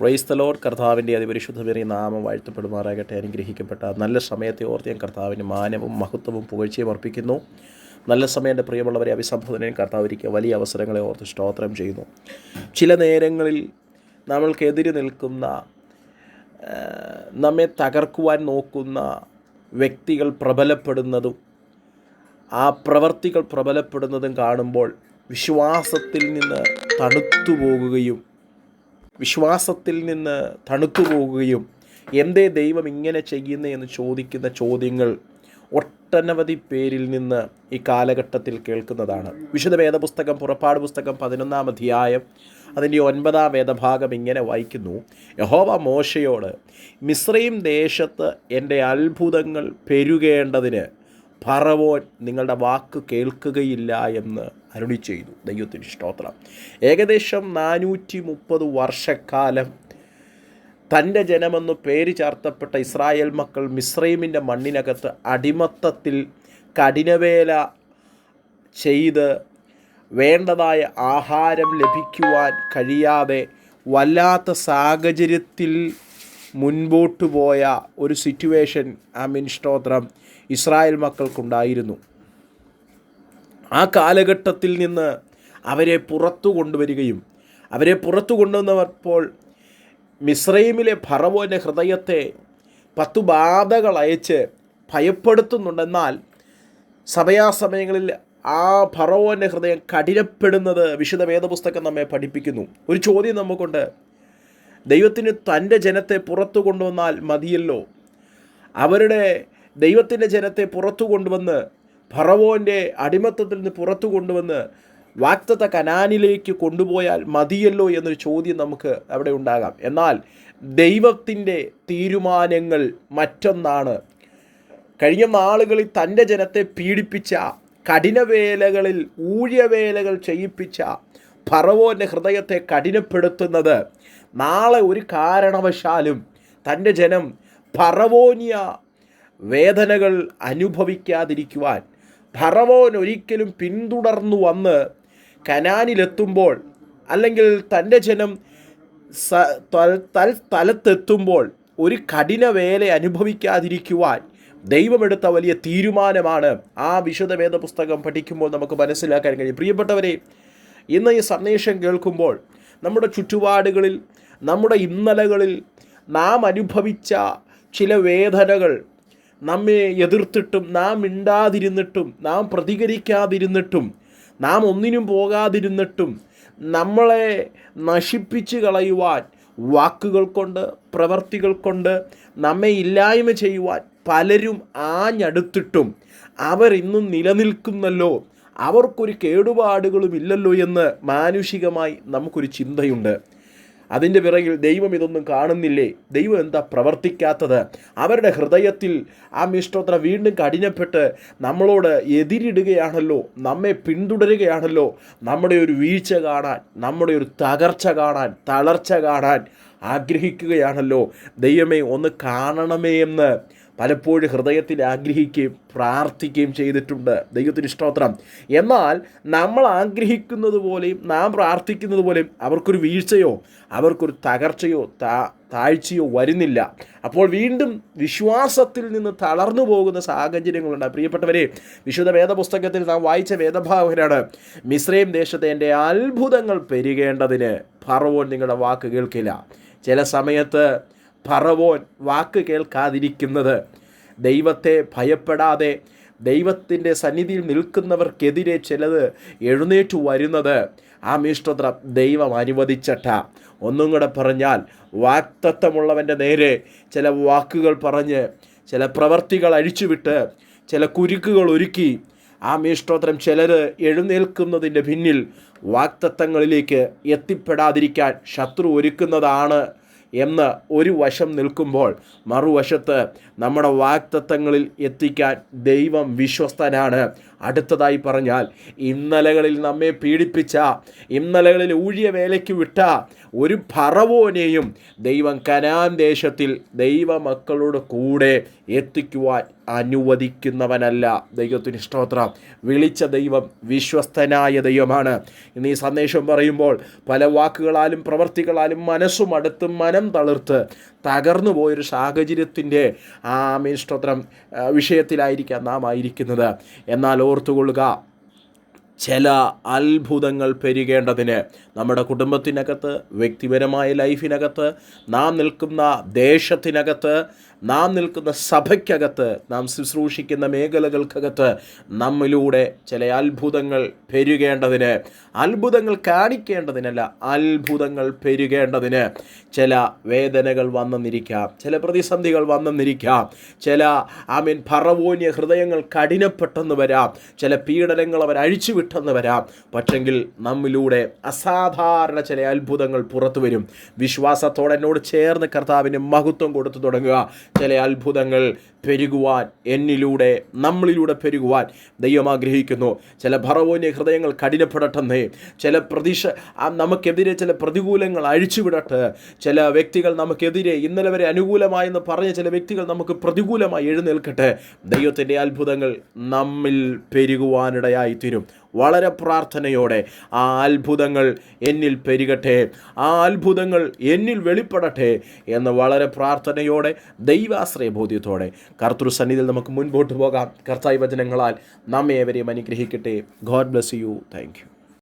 പ്രൈസ്തലോർ കർത്താവിന്റെ അതിപരിശുദ്ധമേറിയ നാമം വാഴ്ത്തപ്പെടുമാറാകട്ടെ. അനുഗ്രഹിക്കപ്പെട്ട നല്ല സമയത്തെ ഓർത്ത് ഞാൻ കർത്താവിന് മാനവും മഹത്വവും പുകഴ്ചയും അർപ്പിക്കുന്നു. നല്ല സമയം എന്റെ പ്രിയമുള്ളവരെ അഭിസംബോധനയും കർത്താവ് ഒരുക്കിയ വലിയ അവസരങ്ങളെ ഓർത്ത് സ്തോത്രം ചെയ്യുന്നു. ചില നേരങ്ങളിൽ നമ്മൾക്കെതിരെ നിൽക്കുന്ന നമ്മെ തകർക്കുവാൻ നോക്കുന്ന വ്യക്തികൾ പ്രബലപ്പെടുന്നതും ആ പ്രവർത്തികൾ പ്രബലപ്പെടുന്നതും കാണുമ്പോൾ വിശ്വാസത്തിൽ നിന്ന് തണുത്തു പോകുകയും വിശ്വാസത്തിൽ നിന്ന് തണുത്തു പോകുകയും എന്തേ ദൈവം ഇങ്ങനെ ചെയ്യുന്നേ എന്ന് ചോദിക്കുന്ന ചോദ്യങ്ങൾ ഒട്ടനവധി പേരിൽ നിന്ന് ഈ കാലഘട്ടത്തിൽ കേൾക്കുന്നതാണ്. വിശുദ്ധ വേദപുസ്തകം പുറപ്പാട് പുസ്തകം പതിനൊന്നാം അധ്യായം അതിന്റെ ഒൻപതാം വേദഭാഗം ഇങ്ങനെ വായിക്കുന്നു. യഹോവ മോശയോട് മിശ്രയും ദേശത്ത് എന്റെ അത്ഭുതങ്ങൾ പെരുകേണ്ടതിന് ഫറവോൻ നിങ്ങളുടെ വാക്ക് കേൾക്കുകയില്ല എന്ന് അരുളി ചെയ്തു. ദൈവത്തിന് സ്തോത്രം. ഏകദേശം നാനൂറ്റി മുപ്പത് വർഷക്കാലം തന്റെ ജനമെന്ന് പേര് ചാർത്തപ്പെട്ട ഇസ്രായേൽ മക്കൾ മിസ്രൈമിന്റെ മണ്ണിനകത്ത് അടിമത്തത്തിൽ കഠിനവേല ചെയ്ത് വേണ്ടതായ ആഹാരം ലഭിക്കുവാൻ കഴിയാതെ വല്ലാത്ത സാഹചര്യത്തിൽ മുൻപോട്ട് പോയ ഒരു സിറ്റുവേഷൻ ആ മീൻ സ്തോത്രം. ഇസ്രായേൽ മക്കൾക്കുണ്ടായിരുന്നു. ആ കാലഘട്ടത്തിൽ നിന്ന് അവരെ പുറത്തു കൊണ്ടുവരികയും അവരെ പുറത്തു കൊണ്ടുവന്നപ്പോൾ മിസ്രൈമിലെ ഫറവോന്റെ ഹൃദയത്തെ പത്തു ബാധകൾ അയച്ച് ഭയപ്പെടുത്തുന്നുണ്ടെന്നാൽ സമയാസമയങ്ങളിൽ ആ ഫറവോന്റെ ഹൃദയം കഠിനപ്പെടുന്നത് വിശുദ്ധ വേദപുസ്തകം നമ്മെ പഠിപ്പിക്കുന്നു. ഒരു ചോദ്യം നമുക്കുണ്ട്. ദൈവത്തിന് തന്റെ ജനത്തെ പുറത്തു കൊണ്ടുവന്നാൽ മതിയല്ലോ? അവരുടെ ദൈവത്തിന്റെ ജനത്തെ പുറത്തു കൊണ്ടുവന്ന് ഫറവോന്റെ അടിമത്തത്തിൽ നിന്ന് പുറത്തു കൊണ്ടുവന്ന് വാക്തത്ത കനാനിലേക്ക് കൊണ്ടുപോയാൽ മതിയല്ലോ എന്നൊരു ചോദ്യം നമുക്ക് അവിടെ ഉണ്ടാകാം. എന്നാൽ ദൈവത്തിന്റെ തീരുമാനങ്ങൾ മറ്റൊന്നാണ്. കഴിഞ്ഞ നാളുകളിൽ തന്റെ ജനത്തെ പീഡിപ്പിച്ച കഠിനവേലകളിൽ ഊഴിയവേലകൾ ചെയ്യിപ്പിച്ച ഫറവോന്റെ ഹൃദയത്തെ കഠിനപ്പെടുത്തുന്നത് നാളെ ഒരു കാരണവശാലും തന്റെ ജനം ഫറവോനിയ വേദനകൾ അനുഭവിക്കാതിരിക്കുവാൻ ഫറവോൻ ഒരിക്കലും പിന്തുടർന്നു വന്ന് കനാനിലെത്തുമ്പോൾ അല്ലെങ്കിൽ തന്റെ ജനം തൽ- സ്ഥലത്തെത്തുമ്പോൾ ഒരു കഠിന വേല അനുഭവിക്കാതിരിക്കുവാൻ ദൈവമെടുത്ത വലിയ തീരുമാനമാണ് ആ വിശുദ്ധ വേദ പുസ്തകം പഠിക്കുമ്പോൾ നമുക്ക് മനസ്സിലാക്കാൻ കഴിയും. പ്രിയപ്പെട്ടവരെ ഇന്ന് ഈ സന്ദേശം കേൾക്കുമ്പോൾ നമ്മുടെ ചുറ്റുപാടുകളിൽ നമ്മുടെ ഇന്നലകളിൽ നാം അനുഭവിച്ച ചില വേദനകൾ നമ്മെ എതിർത്തിട്ടും നാം മിണ്ടാതിരുന്നിട്ടും നാം പ്രതികരിക്കാതിരുന്നിട്ടും നാം ഒന്നിനും പോകാതിരുന്നിട്ടും നമ്മളെ നശിപ്പിച്ച് കളയുവാൻ വാക്കുകൾ കൊണ്ട് പ്രവർത്തികൾ കൊണ്ട് നമ്മെ ഇല്ലായ്മ ചെയ്യുവാൻ പലരും ആഞ്ഞടുത്തിട്ടും അവരിന്നും നിലനിൽക്കുന്നല്ലോ. അവർക്കൊരു കേടുപാടുകളും ഇല്ലല്ലോ എന്ന് മാനുഷികമായി നമുക്കൊരു ചിന്തയുണ്ട്. അതിന്റെ പിറകിൽ ദൈവം ഇതൊന്നും കാണുന്നില്ലേ? ദൈവം എന്താ പ്രവർത്തിക്കാത്തത്? അവരുടെ ഹൃദയത്തിൽ ആ മിഷ്ടോത്ര വീണ്ടും കഠിനപ്പെട്ട് നമ്മളോട് എതിരിടുകയാണല്ലോ നമ്മെ പിന്തുടരുകയാണല്ലോ നമ്മുടെ ഒരു വീഴ്ച കാണാൻ നമ്മുടെ ഒരു തകർച്ച കാണാൻ തളർച്ച കാണാൻ ആഗ്രഹിക്കുകയാണല്ലോ. ദൈവമേ ഒന്ന് കാണണമേ എന്ന് പലപ്പോഴും ഹൃദയത്തിൽ ആഗ്രഹിക്കുകയും പ്രാർത്ഥിക്കുകയും ചെയ്തിട്ടുണ്ട്. ദൈവത്തിന് സ്തോത്രം. എന്നാൽ നമ്മൾ ആഗ്രഹിക്കുന്നത് പോലെയും നാം പ്രാർത്ഥിക്കുന്നത് പോലെയും അവർക്കൊരു വീഴ്ചയോ അവർക്കൊരു തകർച്ചയോ താ താഴ്ചയോ വരുന്നില്ല. അപ്പോൾ വീണ്ടും വിശ്വാസത്തിൽ നിന്ന് തളർന്നു പോകുന്ന സാഹചര്യങ്ങളുണ്ട്. പ്രിയപ്പെട്ടവരെ വിശുദ്ധ വേദപുസ്തകത്തിൽ നാം വായിച്ച വേദഭാവകരാണ് മിശ്രയും ദേശത്തെ എന്റെ അത്ഭുതങ്ങൾ പെരുകേണ്ടതിന് ഫറവോൻ നിങ്ങളുടെ വാക്ക് കേൾക്കില്ല. ചില സമയത്ത് ഫറവോൻ വാക്ക് കേൾക്കാതിരിക്കുന്നത്. ദൈവത്തെ ഭയപ്പെടാതെ ദൈവത്തിന്റെ സന്നിധിയിൽ നിൽക്കുന്നവർക്കെതിരെ ചിലത് എഴുന്നേറ്റു വരുന്നത്. ആ മിഷ്ടത്ര ദൈവം അനുവദിച്ചട്ട. ഒന്നും കൂടെ പറഞ്ഞാൽ വാക്തത്വമുള്ളവന്റെ നേരെ ചില വാക്കുകൾ പറഞ്ഞ് ചില പ്രവർത്തികൾ അഴിച്ചുവിട്ട് ചില കുരുക്കുകൾ ഒരുക്കി. ആ മീഷ്ടോത്രം ചിലർ എഴുന്നേൽക്കുന്നതിന്റെ പിന്നിൽ വാക്തത്വങ്ങളിലേക്ക് എത്തിപ്പെടാതിരിക്കാൻ ശത്രു ഒരുക്കുന്നതാണ് എന്ന് ഒരു വശം നിൽക്കുമ്പോൾ മറുവശത്ത് നമ്മുടെ വാക്തത്വങ്ങളിൽ എത്തിക്കാൻ ദൈവം വിശ്വസ്തനാണ്. അടുത്തതായി പറഞ്ഞാൽ ഇന്നലകളിൽ നമ്മെ പീഡിപ്പിച്ച ഇന്നലകളിൽ ഊഴിയ വേലയ്ക്ക് വിട്ട ഒരു ഭറവോനെയും ദൈവം കനാൻ ദേശത്തിൽ ദൈവമക്കളോട് കൂടെ എത്തിക്കുവാൻ അനുവദിക്കുന്നവനല്ല. ദൈവത്തിന് സ്തോത്രം. വിളിച്ച ദൈവം വിശ്വസ്തനായ ദൈവമാണ്. ഇന്ന് ഈ സന്ദേശം പറയുമ്പോൾ പല വാക്കുകളാലും പ്രവർത്തികളാലും മനസ്സും അടുത്ത് മനം തളിർത്ത് തകർന്നു പോയൊരു സാഹചര്യത്തിന്റെ ആ മീൻ സ്തോത്രം വിഷയത്തിലായിരിക്കാം നാം ആയിരിക്കുന്നത്. എന്നാൽ ഓർത്തുകൊള്ളുക. ചില അത്ഭുതങ്ങൾ പെരുകേണ്ടതിന് നമ്മുടെ കുടുംബത്തിനകത്ത് വ്യക്തിപരമായ ലൈഫിനകത്ത് നാം നിൽക്കുന്ന ദേശത്തിനകത്ത് നാം നിൽക്കുന്ന സഭയ്ക്കകത്ത് നാം ശുശ്രൂഷിക്കുന്ന മേഖലകൾക്കകത്ത് നമ്മിലൂടെ ചില അത്ഭുതങ്ങൾ പെരുകേണ്ടതിന് അത്ഭുതങ്ങൾ കാണിക്കേണ്ടതിനല്ല അത്ഭുതങ്ങൾ പെരുകേണ്ടതിന് ചില വേദനകൾ വന്നെന്നിരിക്കാം ചില പ്രതിസന്ധികൾ വന്നെന്നിരിക്കാം ചില ആമീൻ ഭറവോന്യ ഹൃദയങ്ങൾ കഠിനപ്പെട്ടെന്ന് വരാം ചില പീഡനങ്ങൾ അവർ അഴിച്ചുവിട്ടെന്ന് വരാം. പക്ഷെങ്കിൽ നമ്മിലൂടെ അസാധാരണ ചില അത്ഭുതങ്ങൾ പുറത്തു വരും വിശ്വാസത്തോടെ എന്നോട് ചേർന്ന് കർത്താവിന് മഹത്വം കൊടുത്തു തുടങ്ങുക. ചില അത്ഭുതങ്ങൾ പെരുകുവാൻ എന്നിലൂടെ നമ്മളിലൂടെ പെരുകുവാൻ ദൈവം ആഗ്രഹിക്കുന്നു. ചില ഭറവോന്യ ഹൃദയങ്ങൾ കഠിനപ്പെടട്ടെന്നേ ചില പ്രതീക്ഷ നമുക്കെതിരെ ചില പ്രതികൂലങ്ങൾ അഴിച്ചുവിടട്ടെ. ചില വ്യക്തികൾ നമുക്കെതിരെ ഇന്നലെ വരെ അനുകൂലമായെന്ന് പറഞ്ഞ ചില വ്യക്തികൾ നമുക്ക് പ്രതികൂലമായി എഴുന്നേൽക്കട്ടെ. ദൈവത്തിന്റെ അത്ഭുതങ്ങൾ നമ്മിൽ പെരുകുവാനിടയായി തീരും വളരെ പ്രാർത്ഥനയോടെ ആ അത്ഭുതങ്ങൾ എന്നിൽ പെരുകട്ടെ ആ അത്ഭുതങ്ങൾ എന്നിൽ വെളിപ്പെടട്ടെ എന്ന് വളരെ പ്രാർത്ഥനയോടെ ദൈവാശ്രയ ബോധ്യത്തോടെ കർത്തൃസന്നിധിയിൽ നമുക്ക് മുൻപോട്ട് പോകാം. കർത്തായി വചനങ്ങളാൽ നമ്മെ ഏവരെയും അനുഗ്രഹിക്കട്ടെ. God bless you thank you